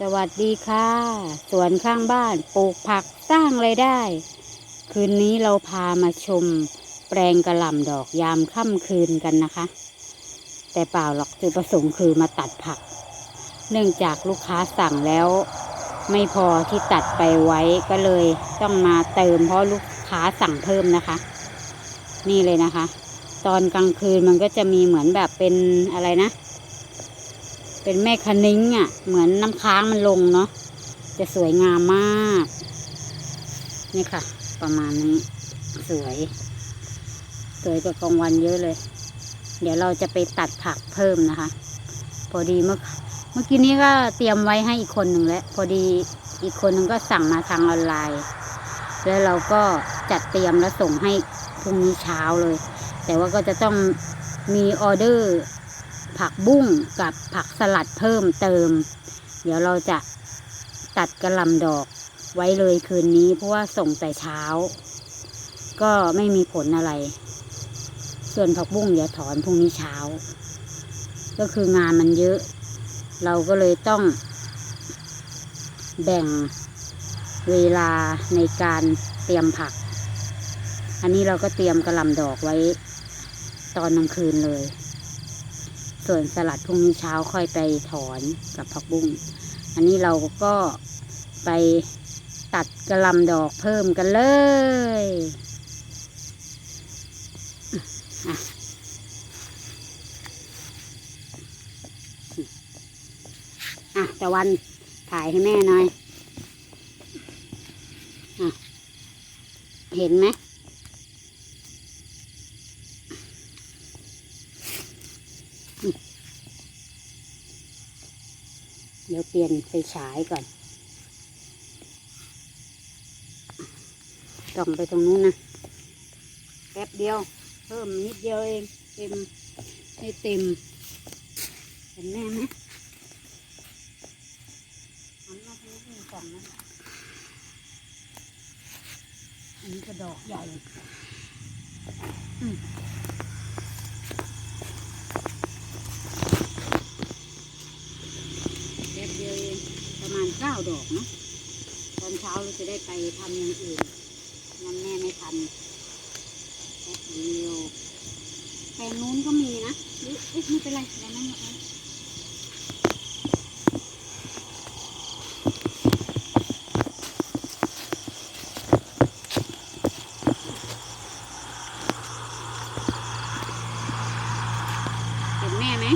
สวัสดีค่ะ สวนข้างบ้านปลูกผักสร้างไรายได้ คืนนี้เราพามาชมแปลงกระหล่ำดอกยามค่ำคืนกันนะคะ แต่เปล่าหรอกจุดประสงค์คือมาตัดผัก เนื่องจากลูกค้าสั่งแล้ว ไม่พอที่ตัดไปไว้ก็เลยต้องมาเติมเพราะลูกค้าสั่งเพิ่มนะคะ นี่เลยนะคะ ตอนกลางคืนมันก็จะมีเหมือนแบบเป็นอะไรนะ เป็นแม่คะนิ้งอะ เหมือนน้ำค้างมันลงเนาะจะสวยงามมาก นี่ค่ะ ประมาณนี้ สวย สวยกว่ากลางวันเยอะเลย เดี๋ยวเราจะไปตัดผักเพิ่มนะคะ พอดีเมื่อเมื่อกี้นี้ก็เตรียมไว้ให้อีกคนหนึ่งแล้ว พอดีอีกคนหนึ่งก็สั่งมาทางออนไลน์ แล้วเราก็จัดเตรียมแล้วส่งให้พรุ่งนี้เช้าเลย แต่ว่าก็จะต้องมีออเดอร์ ผักบุ้งกับผักสลัดเพิ่มเติม เดี๋ยวเราจะตัดกระลำดอกไว้เลยคืนนี้ เพราะว่าส่งแต่เช้า ก็ไม่มีผลอะไร ส่วนผักบุ้งเดี๋ยวถอนพรุ่งนี้เช้า ก็คืองานมันเยอะ เราก็เลยต้อง แบ่งเวลาในการเตรียมผัก อันนี้เราก็เตรียมกระลำดอกไว้ตอนกลางคืนเลย ส่วนสลัดพรุ่งนี้เช้าค่อยไปถอนกับผักบุ้ง อันนี้เราก็ไปตัดกระลำดอกเพิ่มกันเลยอะอะตะวันถ่ายให้แม่หน่อยอเห็นไหม เดี๋ยวเปลี่ยนไฟฉายก่อนส่องไปตรงนู้นนะ แป๊บเดียว เพิ่มนิดเดียวเอง เต็มให้เต็ม เห็นแม่ไหมหันมาทางนี้ส่องนะอันนี้กระดอกใหญ่อืม แป๊บเดียวเองประมาณเก้า ดอกเนาะตอนเช้าเราจะได้ไปทำอย่างอื่นงั้นแม่ไม่ทันแป๊บเดียวแปลงนู้นก็มีนะเอ๊ะไม่เป็นไรแปลงนั้นเอาเห็นแม่ไหม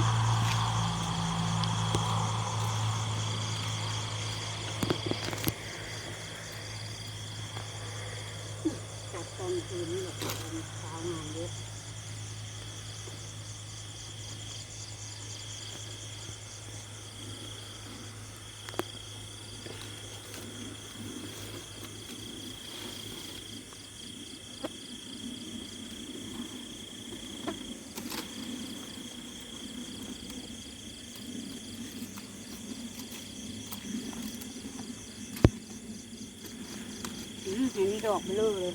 จัดตอนคืนนี่แหละตอนเช้างานเยอะ ดอกเบลอเลย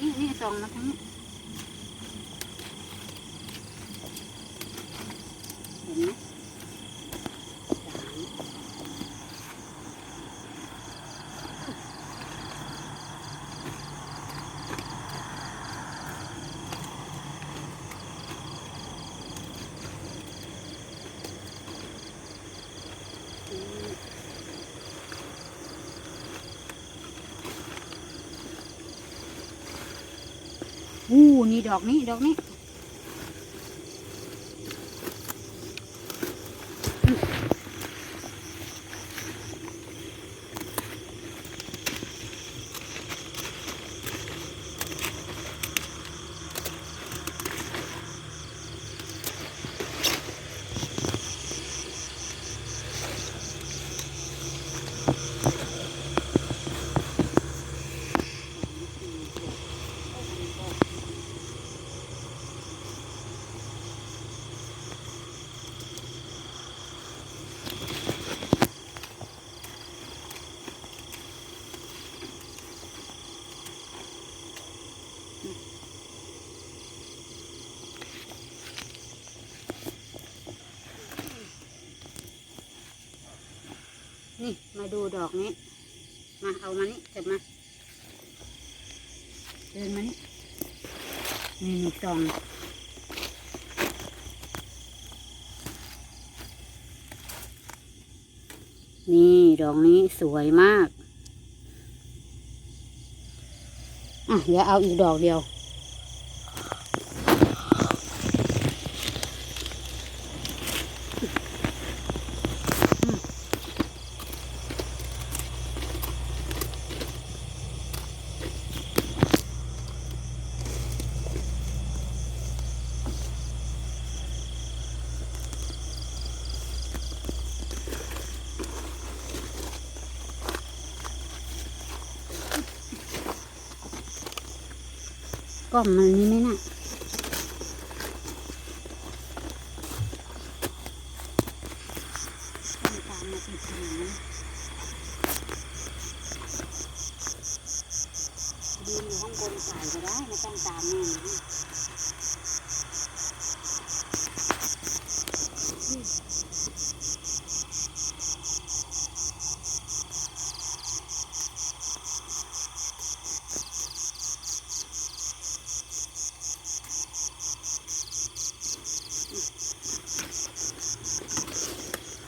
นี่นี่สองมาทั้งนี้เห็นไหม อู้นี่ดอกนี้ดอกนี้ นี่มาดูดอกนี้ มาเอามานี่เก็บมาเดินมานี่นี่มีกล่องนี่ดอกนี้สวยมาก อะเดี๋ยวเอาอีกดอกเดียว ล่องมันนี่ไม่น่ะต้องตามมาติดถนอยู่ข้างบนสายก็ได้ไม่ต้องตามแม่นะนะนี่มาถ่ายนี่ม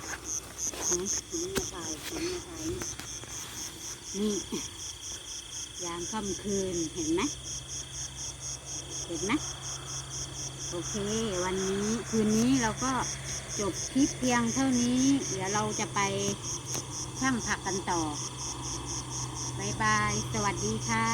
าถ่าย นี่ยามค่ำคืนเห็นไหมเห็นไหมโอเค วันนี้คืนนี้เราก็จบคลิปเพียงเท่านี้ เดี๋ยวเราจะไปช่างผักกันต่อบายบาย สวัสดีค่ะ